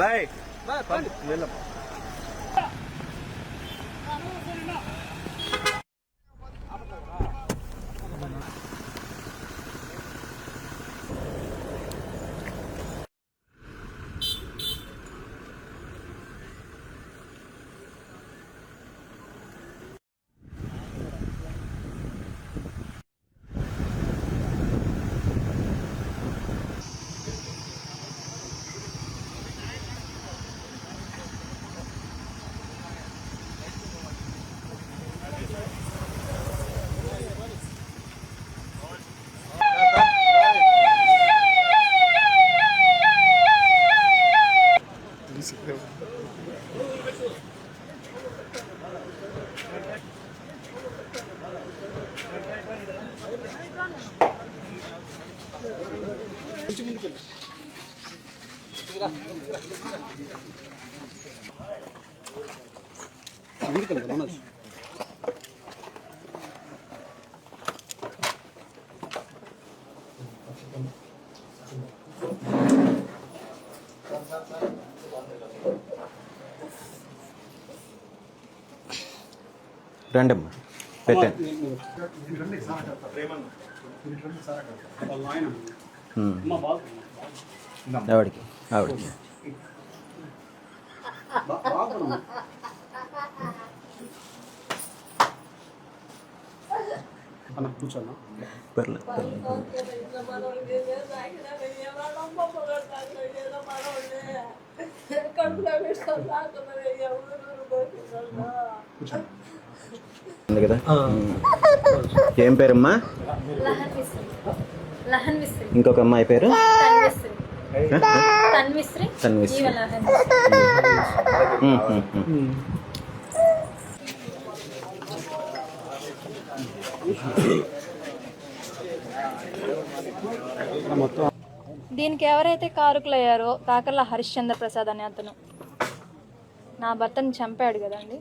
Bye వెళ్ళం రండమ్మా పెట్టండి ఉమ్. ఆవిడకి ఆవిడకి పర్లేదు పర్లేదు ఉంది కదా ఏం పేరమ్మా లహన్ మిస్రి లహన్ మిస్రి ఇంకొక అమ్మాయి పేరు తన్విస్రి తన్విస్రి దీనికి ఎవరైతే కారుకులయ్యారో కాకర్ల హరిశ్చంద్ర ప్రసాద్ అనే అతను. నా భర్తను చంపాడు కదండి.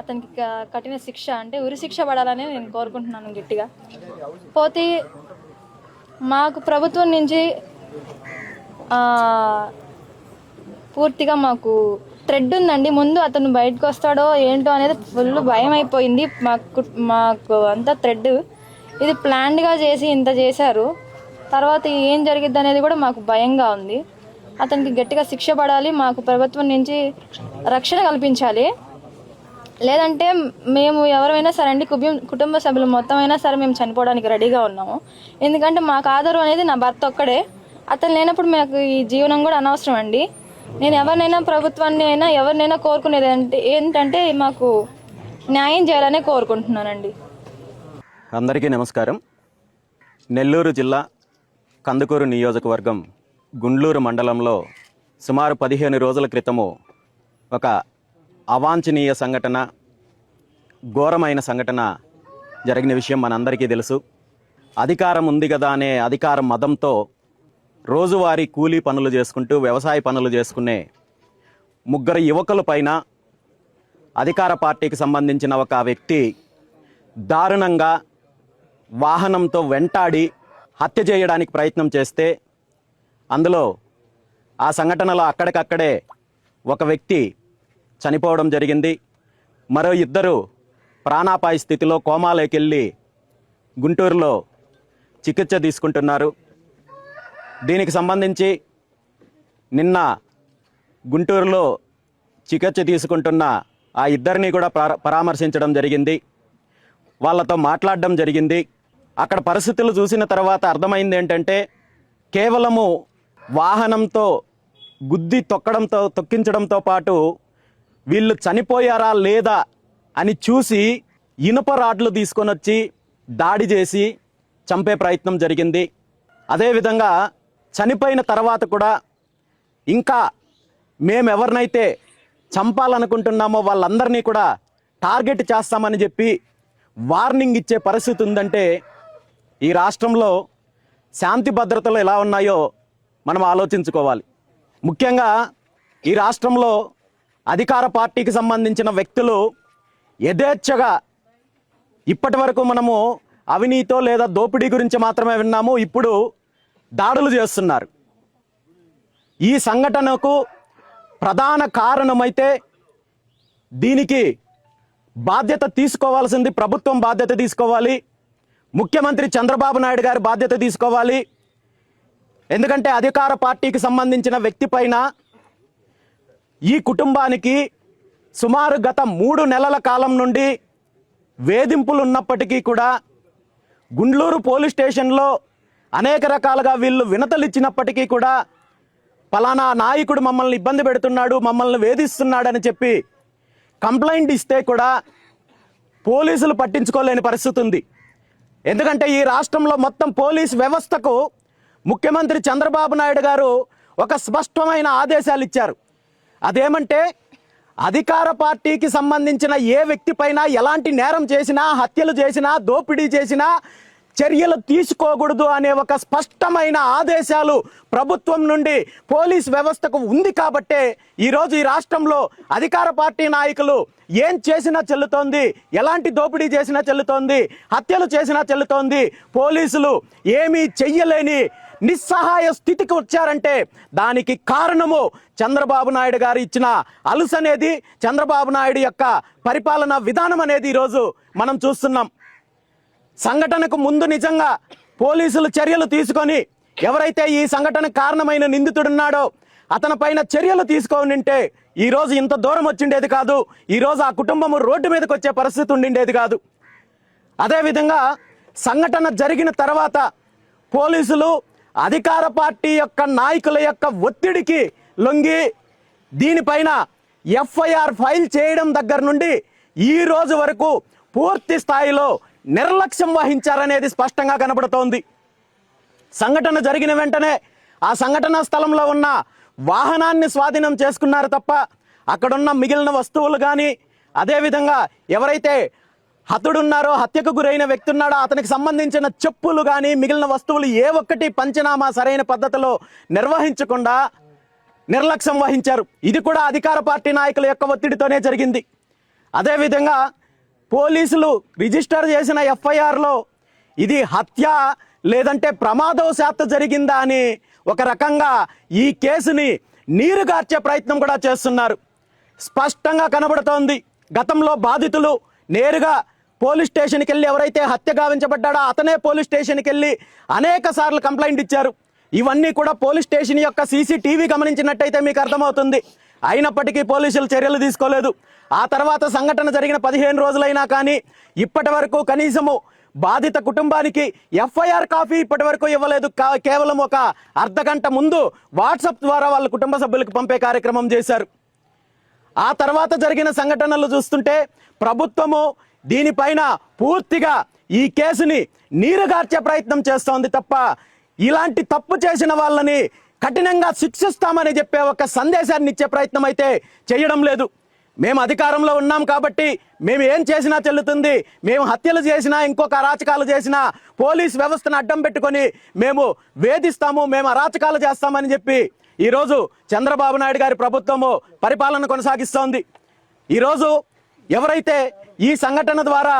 అతనికి కఠిన శిక్ష అంటే ఉరి శిక్ష పడాలని నేను కోరుకుంటున్నాను గట్టిగా. పోతే మాకు ప్రభుత్వం నుంచి పూర్తిగా మాకు థ్రెడ్ ఉందండి. ముందు అతను బయటకు వస్తాడో ఏంటో అనేది ఫుల్ భయం అయిపోయింది మాకు మాకు అంతా థ్రెడ్. ఇది ప్లాన్డ్గా చేసి ఇంత చేశారు. తర్వాత ఏం జరిగిద్ది అనేది కూడా మాకు భయంగా ఉంది. అతనికి గట్టిగా శిక్ష పడాలి మాకు ప్రభుత్వం నుంచి రక్షణ కల్పించాలి. లేదంటే మేము ఎవరైనా సరే అండి కుటుంబ కుటుంబ సభ్యులు మొత్తం అయినా సరే మేము చనిపోవడానికి రెడీగా ఉన్నాము. ఎందుకంటే మాకు ఆధారం అనేది నా భర్త ఒక్కడే. అతను లేనప్పుడు మాకు ఈ జీవనం కూడా అనవసరం అండి. నేను ఎవరినైనా ప్రభుత్వాన్ని అయినా ఎవరినైనా కోరుకునేది అంటే ఏంటంటే మాకు న్యాయం చేయాలనే కోరుకుంటున్నానండి. అందరికీ నమస్కారం. నెల్లూరు జిల్లా కందుకూరు నియోజకవర్గం గుండ్లూరు మండలంలో సుమారు పదిహేను రోజుల క్రితము ఒక అవాంఛనీయ సంఘటన ఘోరమైన సంఘటన జరిగిన విషయం మనందరికీ తెలుసు. అధికారం ఉంది కదా అనే అధికార మదంతో రోజువారీ కూలీ పనులు చేసుకుంటూ వ్యవసాయ పనులు చేసుకునే ముగ్గురు యువకుల పైన అధికార పార్టీకి సంబంధించిన ఒక వ్యక్తి దారుణంగా వాహనంతో వెంటాడి హత్య చేయడానికి ప్రయత్నం చేస్తే అందులో ఆ సంఘటనలో అక్కడికక్కడే ఒక వ్యక్తి చనిపోవడం జరిగింది. మరో ఇద్దరు ప్రాణాపాయ స్థితిలో కోమాలోకి వెళ్ళి గుంటూరులో చికిత్స తీసుకుంటున్నారు. దీనికి సంబంధించి నిన్న గుంటూరులో చికిత్స తీసుకుంటున్న ఆ ఇద్దరిని కూడా పరామర్శించడం జరిగింది. వాళ్ళతో మాట్లాడడం జరిగింది. అక్కడ పరిస్థితులు చూసిన తర్వాత అర్థమైంది ఏంటంటే కేవలము వాహనంతో గుద్ది తొక్కడంతో తొక్కించడంతో పాటు వీళ్ళు చనిపోయారా లేదా అని చూసి ఇనుప రాడ్లు తీసుకొని వచ్చి దాడి చేసి చంపే ప్రయత్నం జరిగింది. అదేవిధంగా చనిపోయిన తర్వాత కూడా ఇంకా మేము ఎవరినైతే చంపాలనుకుంటున్నామో వాళ్ళందరినీ కూడా టార్గెట్ చేస్తామని చెప్పి వార్నింగ్ ఇచ్చే పరిస్థితి ఉందంటే ఈ రాష్ట్రంలో శాంతి భద్రతలు ఎలా ఉన్నాయో మనం ఆలోచించుకోవాలి. ముఖ్యంగా ఈ రాష్ట్రంలో అధికార పార్టీకి సంబంధించిన వ్యక్తులు యథేచ్ఛగా ఇప్పటి వరకు మనము అవినీతో లేదా దోపిడీ గురించి మాత్రమే విన్నాము ఇప్పుడు దాడులు చేస్తున్నారు. ఈ సంఘటనకు ప్రధాన కారణమైతే దీనికి బాధ్యత తీసుకోవాల్సింది ప్రభుత్వం బాధ్యత తీసుకోవాలి. ముఖ్యమంత్రి చంద్రబాబు నాయుడు గారు బాధ్యత తీసుకోవాలి. ఎందుకంటే అధికార పార్టీకి సంబంధించిన వ్యక్తి పైన ఈ కుటుంబానికి సుమారు గత మూడు నెలల కాలం నుండి వేధింపులు ఉన్నప్పటికీ కూడా గుండ్లూరు పోలీస్ స్టేషన్లో అనేక రకాలుగా వీళ్ళు వినతలు ఇచ్చినప్పటికీ కూడా పలానా నాయకుడు మమ్మల్ని ఇబ్బంది పెడుతున్నాడు మమ్మల్ని వేధిస్తున్నాడని చెప్పి కంప్లైంట్ ఇస్తే కూడా పోలీసులు పట్టించుకోలేని పరిస్థితి ఉంది. ఎందుకంటే ఈ రాష్ట్రంలో మొత్తం పోలీస్ వ్యవస్థకు ముఖ్యమంత్రి చంద్రబాబు నాయుడు గారు ఒక స్పష్టమైన ఆదేశాలు ఇచ్చారు. అదేమంటే అధికార పార్టీకి సంబంధించిన ఏ వ్యక్తిపైన ఎలాంటి నేరం చేసినా హత్యలు చేసినా దోపిడీ చేసినా చర్యలు తీసుకోకూడదు అనే ఒక స్పష్టమైన ఆదేశాలు ప్రభుత్వం నుండి పోలీస్ వ్యవస్థకు ఉంది కాబట్టే ఈరోజు ఈ రాష్ట్రంలో అధికార పార్టీ నాయకులు ఏం చేసినా చెల్లుతోంది ఎలాంటి దోపిడీ చేసినా చెల్లుతోంది హత్యలు చేసినా చెల్లుతోంది పోలీసులు ఏమీ చెయ్యలేని నిస్సహాయ స్థితికి వచ్చారంటే దానికి కారణము చంద్రబాబు నాయుడు గారు ఇచ్చిన అలుసనేది. చంద్రబాబు నాయుడు యొక్క పరిపాలన విధానం అనేది ఈరోజు మనం చూస్తున్నాం. సంఘటనకు ముందు నిజంగా పోలీసులు చర్యలు తీసుకొని ఎవరైతే ఈ సంఘటనకు కారణమైన నిందితుడున్నాడో అతని పైన చర్యలు తీసుకొని ఉంటే ఈరోజు ఇంత దూరం వచ్చిండేది కాదు. ఈ రోజు ఆ కుటుంబము రోడ్డు మీదకి వచ్చే పరిస్థితి ఉండిండేది కాదు. అదేవిధంగా సంఘటన జరిగిన తర్వాత పోలీసులు అధికార పార్టీ యొక్క నాయకుల యొక్క ఒత్తిడికి లొంగి దీనిపైన ఎఫ్ఐఆర్ ఫైల్ చేయడం దగ్గర నుండి ఈ రోజు వరకు పూర్తి స్థాయిలో నిర్లక్ష్యం వహించారనేది స్పష్టంగా కనబడుతోంది. సంఘటన జరిగిన వెంటనే ఆ సంఘటన స్థలంలో ఉన్న వాహనాన్ని స్వాధీనం చేసుకున్నారు తప్ప అక్కడున్న మిగిలిన వస్తువులు కానీ అదేవిధంగా ఎవరైతే హతుడున్నారో హత్యకు గురైన వ్యక్తి ఉన్నాడో అతనికి సంబంధించిన చెప్పులు కానీ మిగిలిన వస్తువులు ఏ ఒక్కటి పంచనామా సరైన పద్ధతిలో నిర్వహించకుండా నిర్లక్ష్యం వహించారు. ఇది కూడా అధికార పార్టీ నాయకుల యొక్క ఒత్తిడితోనే జరిగింది. అదేవిధంగా పోలీసులు రిజిస్టర్ చేసిన ఎఫ్ఐఆర్లో ఇది హత్య లేదంటే ప్రమాదవశాత్తు జరిగిందా అని ఒక రకంగా ఈ కేసుని నీరుగార్చే ప్రయత్నం కూడా చేస్తున్నారు. స్పష్టంగా కనబడుతోంది. గతంలో బాధితులు నేరుగా పోలీస్ స్టేషన్కి వెళ్ళి ఎవరైతే హత్య గావించబడ్డాడో అతనే పోలీస్ స్టేషన్కి వెళ్ళి అనేక సార్లు కంప్లైంట్ ఇచ్చారు. ఇవన్నీ కూడా పోలీస్ స్టేషన్ యొక్క సీసీటీవీ గమనించినట్టయితే మీకు అర్థమవుతుంది. అయినప్పటికీ పోలీసులు చర్యలు తీసుకోలేదు. ఆ తర్వాత సంఘటన జరిగిన పదిహేను రోజులైనా కానీ ఇప్పటి వరకు కనీసము బాధిత కుటుంబానికి ఎఫ్ఐఆర్ కాపీ ఇప్పటి వరకు ఇవ్వలేదు. కా- కేవలం ఒక అర్ధ గంట ముందు వాట్సాప్ ద్వారా వాళ్ళ కుటుంబ సభ్యులకు పంపే కార్యక్రమం చేశారు. ఆ తర్వాత జరిగిన సంఘటనలు చూస్తుంటే ప్రభుత్వము దీనిపైన పూర్తిగా ఈ కేసుని నీరుగార్చే ప్రయత్నం చేస్తోంది తప్ప ఇలాంటి తప్పు చేసిన వాళ్ళని కఠినంగా శిక్షిస్తామని చెప్పే ఒక సందేశాన్ని ఇచ్చే ప్రయత్నం అయితే చేయడం లేదు. మేము అధికారంలో ఉన్నాం కాబట్టి మేము ఏం చేసినా చెల్లుతుంది. మేము హత్యలు చేసినా ఇంకొక అరాచకాలు చేసినా పోలీస్ వ్యవస్థను అడ్డం పెట్టుకొని మేము వేధిస్తాము మేము అరాచకాలు చేస్తామని చెప్పి ఈరోజు చంద్రబాబు నాయుడు గారి ప్రభుత్వము పరిపాలన కొనసాగిస్తోంది. ఈరోజు ఎవరైతే ఈ సంఘటన ద్వారా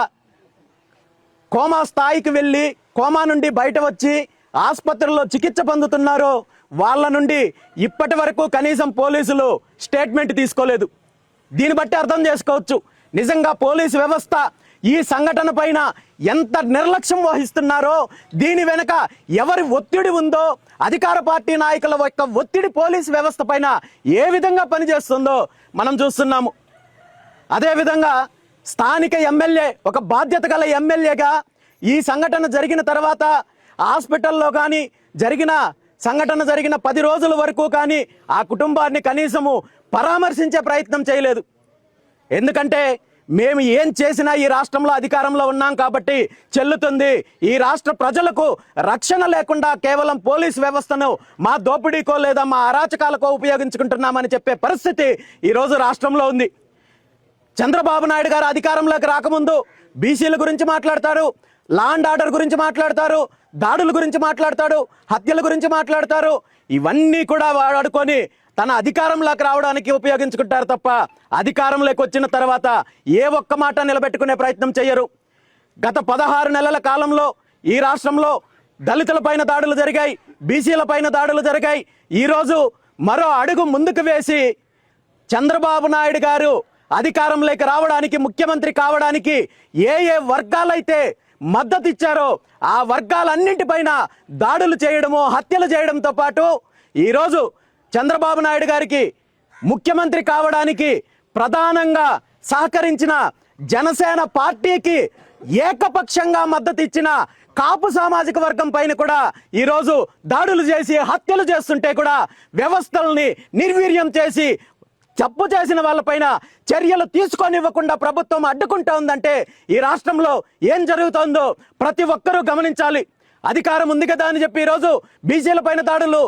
కోమా స్థాయికి వెళ్ళి కోమా నుండి బయట వచ్చి ఆసుపత్రిలో చికిత్స పొందుతున్నారో వాళ్ళ నుండి ఇప్పటి వరకు కనీసం పోలీసులు స్టేట్మెంట్ తీసుకోలేదు. దీన్ని బట్టి అర్థం చేసుకోవచ్చు. నిజంగా పోలీసు వ్యవస్థ ఈ సంఘటన పైన ఎంత నిర్లక్ష్యం వహిస్తున్నారో దీని వెనుక ఎవరి ఒత్తిడి ఉందో అధికార పార్టీ నాయకుల యొక్క ఒత్తిడి పోలీసు వ్యవస్థ పైన ఏ విధంగా పనిచేస్తుందో మనం చూస్తున్నాము. అదేవిధంగా స్థానిక ఎమ్మెల్యే ఒక బాధ్యత గల ఎమ్మెల్యేగా ఈ సంఘటన జరిగిన తర్వాత హాస్పిటల్లో కానీ జరిగిన సంఘటన జరిగిన పది రోజుల వరకు కానీ ఆ కుటుంబాన్ని కనీసము పరామర్శించే ప్రయత్నం చేయలేదు. ఎందుకంటే మేము ఏం చేసినా ఈ రాష్ట్రంలో అధికారంలో ఉన్నాం కాబట్టి చెల్లుతుంది. ఈ రాష్ట్ర ప్రజలకు రక్షణ లేకుండా కేవలం పోలీస్ వ్యవస్థను మా దోపిడీకో లేదా మా అరాచకాలకో ఉపయోగించుకుంటున్నామని చెప్పే పరిస్థితి ఈరోజు రాష్ట్రంలో ఉంది. చంద్రబాబు నాయుడు గారు అధికారంలోకి రాకముందు బీసీల గురించి మాట్లాడతారు లా అండ్ ఆర్డర్ గురించి మాట్లాడతారు దాడుల గురించి మాట్లాడతాడు హత్యల గురించి మాట్లాడతారు. ఇవన్నీ కూడా వాడుకొని తన అధికారంలోకి రావడానికి ఉపయోగించుకుంటారు తప్ప అధికారంలోకి వచ్చిన తర్వాత ఏ ఒక్క మాట నిలబెట్టుకునే ప్రయత్నం చేయరు గత పదహారు నెలల కాలంలో ఈ రాష్ట్రంలో దళితులపైన దాడులు జరిగాయి బీసీలపైన దాడులు జరిగాయి. ఈరోజు మరో అడుగు ముందుకు వేసి చంద్రబాబు నాయుడు గారు అధికారంలోకి రావడానికి ముఖ్యమంత్రి కావడానికి ఏ ఏ వర్గాలైతే మద్దతు ఇచ్చారో ఆ వర్గాలన్నింటిపైన దాడులు చేయడము హత్యలు చేయడంతో పాటు ఈరోజు చంద్రబాబు నాయుడు గారికి ముఖ్యమంత్రి కావడానికి ప్రధానంగా సహకరించిన జనసేన పార్టీకి ఏకపక్షంగా మద్దతు ఇచ్చిన కాపు సామాజిక వర్గం పైన కూడా ఈరోజు దాడులు చేసి హత్యలు చేస్తుంటే కూడా వ్యవస్థల్ని నిర్వీర్యం చేసి తప్పు చేసిన వాళ్ళపైన చర్యలు తీసుకోనివ్వకుండా ప్రభుత్వం అడ్డుకుంటా ఉందంటే ఈ రాష్ట్రంలో ఏం జరుగుతోందో ప్రతి ఒక్కరూ గమనించాలి. అధికారం ఉంది కదా అని చెప్పి ఈరోజు బీసీల పైన దాడులు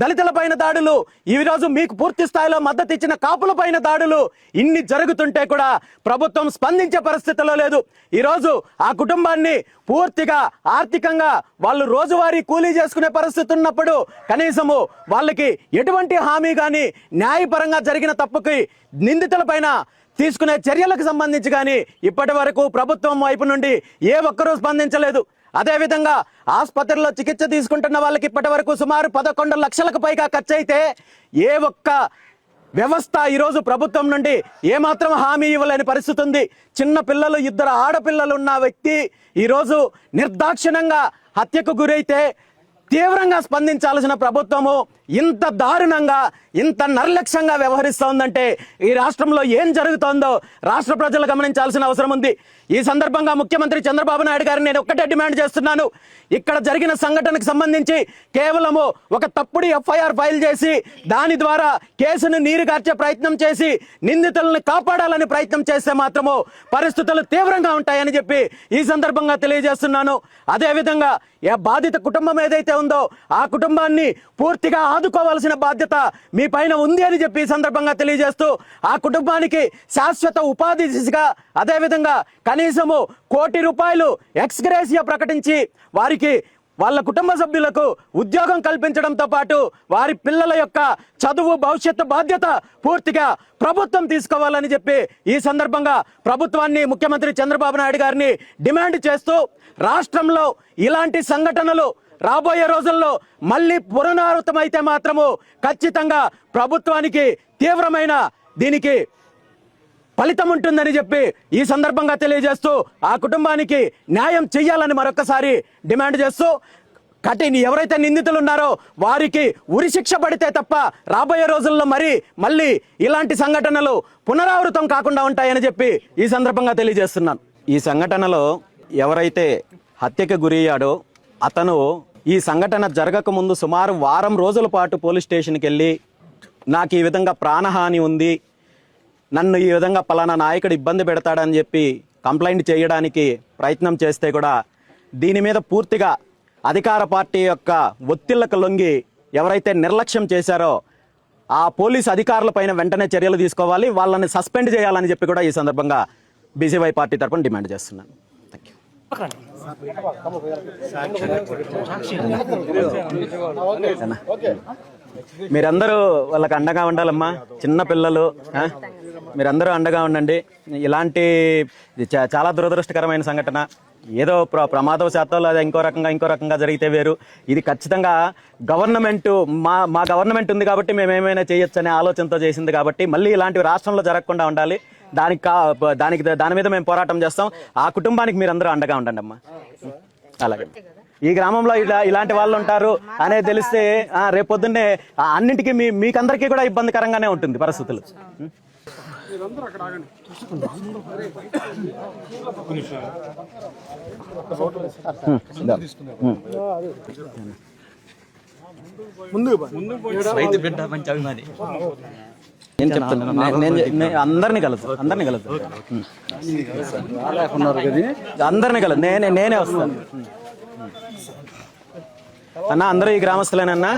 దళితుల పైన దాడులు. ఈ రోజు మీకు పూర్తి స్థాయిలో మద్దతు ఇచ్చిన కాపుల పైన దాడులు. ఇన్ని జరుగుతుంటే కూడా ప్రభుత్వం స్పందించే పరిస్థితిలో లేదు. ఈరోజు ఆ కుటుంబాన్ని పూర్తిగా ఆర్థికంగా వాళ్ళు రోజువారీ కూలీ చేసుకునే పరిస్థితి ఉన్నప్పుడు కనీసము వాళ్ళకి ఎటువంటి హామీ కానీ న్యాయపరంగా జరిగిన తప్పుకి నిందితుల పైన తీసుకునే చర్యలకు సంబంధించి కానీ ఇప్పటి వరకు ప్రభుత్వం వైపు నుండి ఏ ఒక్కరూ స్పందించలేదు. అదేవిధంగా ఆసుపత్రిలో చికిత్స తీసుకుంటున్న వాళ్ళకి ఇప్పటి వరకు సుమారు పదకొండు లక్షలకు పైగా ఖర్చు అయితే ఏ ఒక్క వ్యవస్థ ఈరోజు ప్రభుత్వం నుండి ఏమాత్రం హామీ ఇవ్వలేని పరిస్థితి ఉంది. చిన్న పిల్లలు ఇద్దరు ఆడపిల్లలు ఉన్న వ్యక్తి ఈరోజు నిర్దాక్షిణంగా హత్యకు గురైతే తీవ్రంగా స్పందించాల్సిన ప్రభుత్వము ఇంత దారుణంగా ఇంత నిర్లక్ష్యంగా వ్యవహరిస్తోందంటే ఈ రాష్ట్రంలో ఏం జరుగుతోందో రాష్ట్ర ప్రజలు గమనించాల్సిన అవసరం ఉంది. ఈ సందర్భంగా ముఖ్యమంత్రి చంద్రబాబు నాయుడు గారిని నేను ఒక్కటే డిమాండ్ చేస్తున్నాను. ఇక్కడ జరిగిన సంఘటనకు సంబంధించి కేవలము ఒక తప్పుడు ఎఫ్ఐఆర్ ఫైల్ చేసి దాని ద్వారా కేసును నీరుగార్చే ప్రయత్నం చేసి నిందితులను కాపాడాలని ప్రయత్నం చేస్తే మాత్రము పరిస్థితులు తీవ్రంగా ఉంటాయని చెప్పి ఈ సందర్భంగా తెలియజేస్తున్నాను. అదేవిధంగా ఏ బాధిత కుటుంబం ఏదైతే ఉందో ఆ కుటుంబాన్ని పూర్తిగా ఆదుకోవాల్సిన బాధ్యత మీ పైన ఉంది అని చెప్పి సందర్భంగా తెలియజేస్తూ ఆ కుటుంబానికి శాశ్వత ఉపాధి దిశగా అదేవిధంగా కనీసము కోటి రూపాయలు ఎక్స్గ్రేసియా ప్రకటించి వారికి వాళ్ళ కుటుంబ సభ్యులకు ఉద్యోగం కల్పించడంతో పాటు వారి పిల్లల యొక్క చదువు భవిష్యత్తు బాధ్యత పూర్తిగా ప్రభుత్వం తీసుకోవాలని చెప్పి ఈ సందర్భంగా ప్రభుత్వాన్ని ముఖ్యమంత్రి చంద్రబాబు నాయుడు గారిని డిమాండ్ చేస్తూ రాష్ట్రంలో ఇలాంటి సంఘటనలు రాబోయే రోజుల్లో మళ్ళీ పునరావృతమైతే మాత్రము ఖచ్చితంగా ప్రభుత్వానికి తీవ్రమైన దీనికి ఫలితం ఉంటుందని చెప్పి ఈ సందర్భంగా తెలియజేస్తూ ఆ కుటుంబానికి న్యాయం చెయ్యాలని మరొకసారి డిమాండ్ చేస్తూ కఠిన ఎవరైతే నిందితులు ఉన్నారో వారికి ఉరిశిక్ష పడితే తప్ప రాబోయే రోజుల్లో మరి మళ్ళీ ఇలాంటి సంఘటనలు పునరావృతం కాకుండా ఉంటాయని చెప్పి ఈ సందర్భంగా తెలియజేస్తున్నాను. ఈ సంఘటనలో ఎవరైతే హత్యకు గురయ్యాడో అతను ఈ సంఘటన జరగక ముందు సుమారు వారం రోజుల పాటు పోలీస్ స్టేషన్కి వెళ్ళి నాకు ఈ విధంగా ప్రాణహాని ఉంది నన్ను ఈ విధంగా పలానా నాయకుడు ఇబ్బంది పెడతాడని చెప్పి కంప్లైంట్ చేయడానికి ప్రయత్నం చేస్తే కూడా దీని మీద పూర్తిగా అధికార పార్టీ యొక్క ఒత్తిళ్ళకు లొంగి ఎవరైతే నిర్లక్ష్యం చేశారో ఆ పోలీస్ అధికారులపైన వెంటనే చర్యలు తీసుకోవాలి వాళ్ళని సస్పెండ్ చేయాలని చెప్పి కూడా ఈ సందర్భంగా బీజేపీ పార్టీ తరఫున డిమాండ్ చేస్తున్నాను. థ్యాంక్ యూ మీరందరూ వాళ్ళకి అండగా ఉండాలమ్మా. చిన్న పిల్లలు మీరందరూ అండగా ఉండండి. ఇలాంటి చాలా దురదృష్టకరమైన సంఘటన. ఏదో ప్ర ప్రమాదవశాత్తో లేదా ఇంకో రకంగా ఇంకో రకంగా జరిగితే వేరు. ఇది ఖచ్చితంగా గవర్నమెంట్ మా మా గవర్నమెంట్ ఉంది కాబట్టి మేము ఏమైనా చేయొచ్చు అనే ఆలోచనతో చేసింది కాబట్టి మళ్ళీ ఇలాంటివి రాష్ట్రంలో జరగకుండా ఉండాలి. దానికి దానికి దాని మీద మేము పోరాటం చేస్తాం. ఆ కుటుంబానికి మీరందరూ అండగా ఉండండి అమ్మా. అలాగే. ఈ గ్రామంలో ఇలా ఇలాంటి వాళ్ళు ఉంటారు అనేది తెలిస్తే రేపొద్దున్నే అన్నింటికీ మీ మీకందరికీ కూడా ఇబ్బందికరంగానే ఉంటుంది పరిస్థితులు. రైతు బిడ్డ మంచి అభిమాని. నేను చెప్తాను నే- నేను నేను అందరినీ కలదు అందరినీ కలదు అందరినీ కలదు నేనే నేనే వస్తాను. అన్న అందరూ ఈ గ్రామస్తులేనన్నా?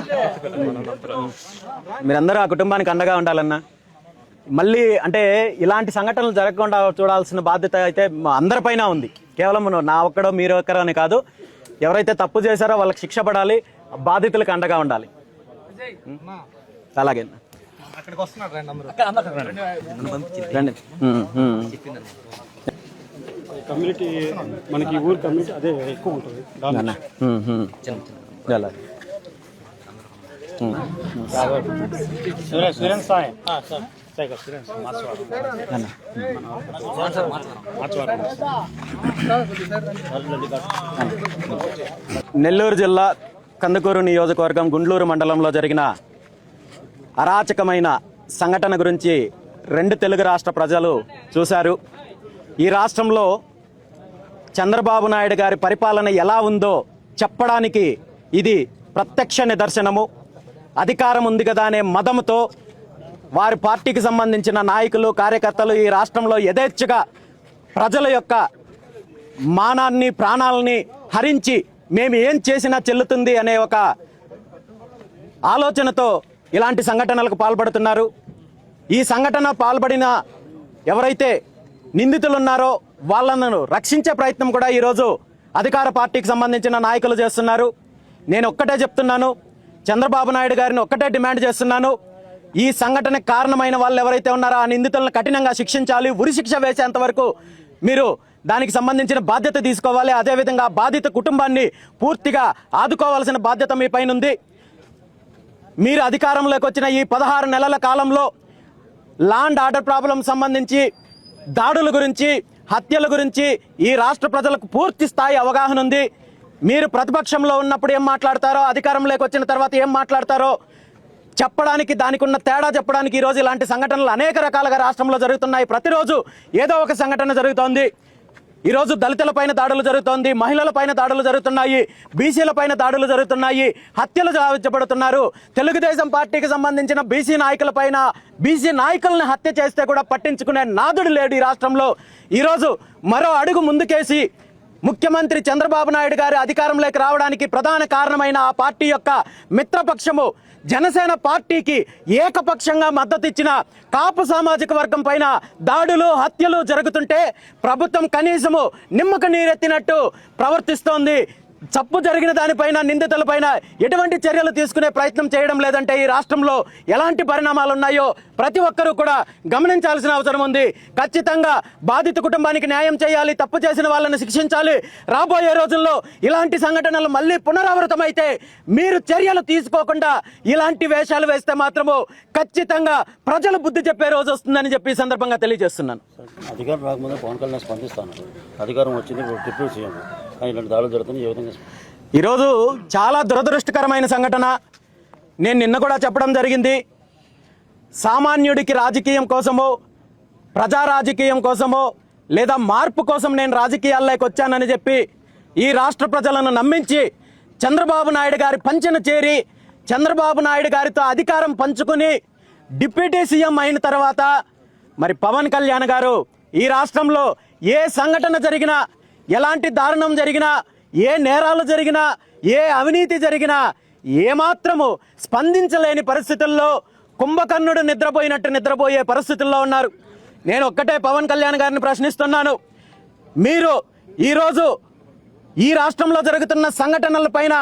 మీరందరూ ఆ కుటుంబానికి అండగా ఉండాలన్నా? మళ్ళీ అంటే ఇలాంటి సంఘటనలు జరగకుండా చూడాల్సిన బాధ్యత అయితే అందరిపైన ఉంది. కేవలం నా ఒక్కడో మీరు ఒక్కరో అని కాదు. ఎవరైతే తప్పు చేశారో వాళ్ళకి శిక్ష పడాలి. బాధితులకు అండగా ఉండాలి. అలాగే. అక్కడికి వస్తున్నారు రండి. కమ్యూనిటీ మనకి ఊరు కమ్యూనిటీ అదే ఎక్కువ ఉంటుంది. నెల్లూరు జిల్లా కందుకూరు నియోజకవర్గం గుండ్లూరు మండలంలో జరిగిన అరాచకమైన సంఘటన గురించి రెండు తెలుగు రాష్ట్ర ప్రజలు చూశారు. ఈ రాష్ట్రంలో చంద్రబాబు నాయుడు గారి పరిపాలన ఎలా ఉందో చెప్పడానికి ఇది ప్రత్యక్ష నిదర్శనము. అధికారం ఉంది కదా అనే మదముతో వారి పార్టీకి సంబంధించిన నాయకులు కార్యకర్తలు ఈ రాష్ట్రంలో యథేచ్ఛగా ప్రజల యొక్క మానాన్ని ప్రాణాలని హరించి మేము ఏం చేసినా చెల్లుతుంది అనే ఒక ఆలోచనతో ఇలాంటి సంఘటనలకు పాల్పడుతున్నారు. ఈ సంఘటన పాల్పడిన ఎవరైతే నిందితులున్నారో వాళ్ళను రక్షించే ప్రయత్నం కూడా ఈరోజు అధికార పార్టీకి సంబంధించిన నాయకులు చేస్తున్నారు. నేను ఒక్కటే చెప్తున్నాను చంద్రబాబు నాయుడు గారిని ఒక్కటే డిమాండ్ చేస్తున్నాను. ఈ సంఘటనకు కారణమైన వాళ్ళు ఎవరైతే ఉన్నారో ఆ నిందితులను కఠినంగా శిక్షించాలి ఉరి శిక్ష వేసేంత వరకు మీరు దానికి సంబంధించిన బాధ్యత తీసుకోవాలి. అదేవిధంగా బాధిత కుటుంబాన్ని పూర్తిగా ఆదుకోవాల్సిన బాధ్యత మీ పైన ఉంది. మీరు అధికారంలోకి వచ్చిన ఈ పదహారు నెలల కాలంలో లాండ్ ఆర్డర్ ప్రాబ్లం సంబంధించి దాడుల గురించి హత్యల గురించి ఈ రాష్ట్ర ప్రజలకు పూర్తి స్థాయి అవగాహన ఉంది. మీరు ప్రతిపక్షంలో ఉన్నప్పుడు ఏం మాట్లాడతారో అధికారంలోకి వచ్చిన తర్వాత ఏం మాట్లాడతారో చెప్పడానికి దానికి ఉన్న తేడా చెప్పడానికి ఈరోజు ఇలాంటి సంఘటనలు అనేక రకాలుగా రాష్ట్రంలో జరుగుతున్నాయి. ప్రతిరోజు ఏదో ఒక సంఘటన జరుగుతోంది. ఈరోజు దళితుల పైన దాడులు జరుగుతోంది మహిళల పైన దాడులు జరుగుతున్నాయి బీసీల పైన దాడులు జరుగుతున్నాయి హత్యలు జావించబడుతున్నారు. తెలుగుదేశం పార్టీకి సంబంధించిన బీసీ నాయకుల పైన బీసీ నాయకులను హత్య చేస్తే కూడా పట్టించుకునే నాదుడు లేడు ఈ రాష్ట్రంలో. ఈరోజు మరో అడుగు ముందుకేసి ముఖ్యమంత్రి చంద్రబాబు నాయుడు గారి అధికారంలోకి రావడానికి ప్రధాన కారణమైన ఆ పార్టీ యొక్క మిత్రపక్షము జనసేన పార్టీకి ఏకపక్షంగా మద్దతు ఇచ్చిన కాపు సామాజిక వర్గం పైన దాడులు హత్యలు జరుగుతుంటే ప్రభుత్వం కనీసము నిమ్మక నీరెత్తినట్టు ప్రవర్తిస్తోంది తప్పు జరిగిన దానిపైన నిందితులపైన ఎటువంటి చర్యలు తీసుకునే ప్రయత్నం చేయడం లేదంటే ఈ రాష్ట్రంలో ఎలాంటి పరిణామాలు ఉన్నాయో ప్రతి ఒక్కరూ కూడా గమనించాల్సిన అవసరం ఉంది. ఖచ్చితంగా బాధిత కుటుంబానికి న్యాయం చేయాలి తప్పు చేసిన వాళ్ళని శిక్షించాలి. రాబోయే రోజుల్లో ఇలాంటి సంఘటనలు మళ్ళీ పునరావృతమైతే మీరు చర్యలు తీసుకోకుండా ఇలాంటి వేషాలు వేస్తే మాత్రము ఖచ్చితంగా ప్రజలు బుద్ధి చెప్పే రోజు వస్తుందని చెప్పి సందర్భంగా తెలియజేస్తున్నాను. అధికారం రాకముందే పవన్ కళ్యాణ్ స్పందిస్తాను. అధికారం వచ్చింది డిప్యూటీ సీఎం. ఇలాంటి దాడులు జరుగుతున్నాయి ఏ విధంగా ఈరోజు చాలా దురదృష్టకరమైన సంఘటన. నేను నిన్న కూడా చెప్పడం జరిగింది. సామాన్యుడికి రాజకీయం కోసమో ప్రజా రాజకీయం కోసమో లేదా మార్పు కోసం నేను రాజకీయాల్లోకి వచ్చానని చెప్పి ఈ రాష్ట్ర ప్రజలను నమ్మించి చంద్రబాబు నాయుడు గారి పంచన చేరి చంద్రబాబు నాయుడు గారితో అధికారం పంచుకుని డిప్యూటీ సీఎం అయిన తర్వాత మరి పవన్ కళ్యాణ్ గారు ఈ రాష్ట్రంలో ఏ సంఘటన జరిగినా ఎలాంటి దారుణం జరిగినా ఏ నేరాలు జరిగినా ఏ అవినీతి జరిగినా ఏమాత్రము స్పందించలేని పరిస్థితుల్లో కుంభకర్ణుడు నిద్రపోయినట్టు నిద్రపోయే పరిస్థితుల్లో ఉన్నారు. నేను ఒక్కటే పవన్ కళ్యాణ్ గారిని ప్రశ్నిస్తున్నాను. మీరు ఈరోజు ఈ రాష్ట్రంలో జరుగుతున్న సంఘటనలపైన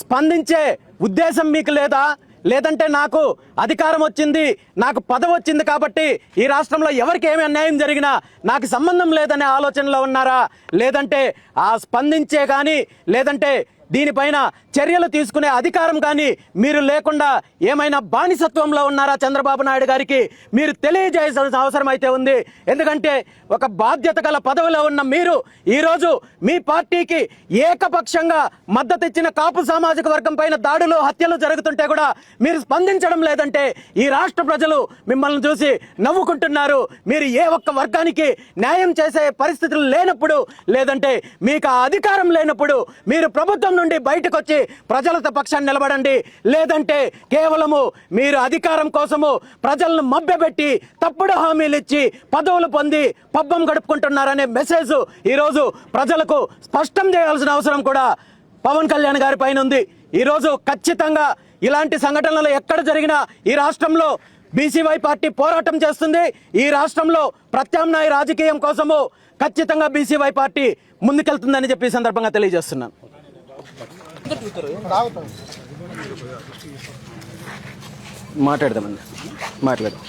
స్పందించే ఉద్దేశం మీకు లేదా? లేదంటే నాకు అధికారం వచ్చింది నాకు పదవి వచ్చింది కాబట్టి ఈ రాష్ట్రంలో ఎవరికి ఏమి అన్యాయం జరిగినా నాకు సంబంధం లేదనే ఆలోచనలో ఉన్నారా? లేదంటే ఆ స్పందించే కానీ లేదంటే దీనిపైన చర్యలు తీసుకునే అధికారం కానీ మీరు లేకుండా ఏమైనా బానిసత్వంలో ఉన్నారా చంద్రబాబు నాయుడు గారికి? మీరు తెలియజేయాల్సిన అవసరం అయితే ఉంది. ఎందుకంటే ఒక బాధ్యత గల పదవిలో ఉన్న మీరు ఈరోజు మీ పార్టీకి ఏకపక్షంగా మద్దతు ఇచ్చిన కాపు సామాజిక వర్గం పైన దాడులు హత్యలు జరుగుతుంటే కూడా మీరు స్పందించడం లేదంటే ఈ రాష్ట్ర ప్రజలు మిమ్మల్ని చూసి నవ్వుకుంటున్నారు. మీరు ఏ ఒక్క వర్గానికి న్యాయం చేసే పరిస్థితులు లేనప్పుడు లేదంటే మీకు ఆ అధికారం లేనప్పుడు మీరు ప్రభుత్వం నుండి బయటకు వచ్చి ప్రజలతో పక్షాన్ని నిలబడండి. లేదంటే కేవలము మీరు అధికారం కోసము ప్రజలను మభ్యపెట్టి తప్పుడు హామీలు ఇచ్చి పదవులు పొంది పబ్బం గడుపుకుంటున్నారనే మెసేజ్ ఈరోజు ప్రజలకు స్పష్టం చేయాల్సిన అవసరం కూడా పవన్ కళ్యాణ్ గారి పైన ఉంది. ఈరోజు ఖచ్చితంగా ఇలాంటి సంఘటనలు ఎక్కడ జరిగినా ఈ రాష్ట్రంలో బీసీవై పార్టీ పోరాటం చేస్తుంది. ఈ రాష్ట్రంలో ప్రత్యామ్నాయ రాజకీయం కోసము ఖచ్చితంగా బీసీవై పార్టీ ముందుకెళ్తుందని చెప్పి సందర్భంగా తెలియజేస్తున్నాను. మాట్లాడదామండి మాట్లాడదాం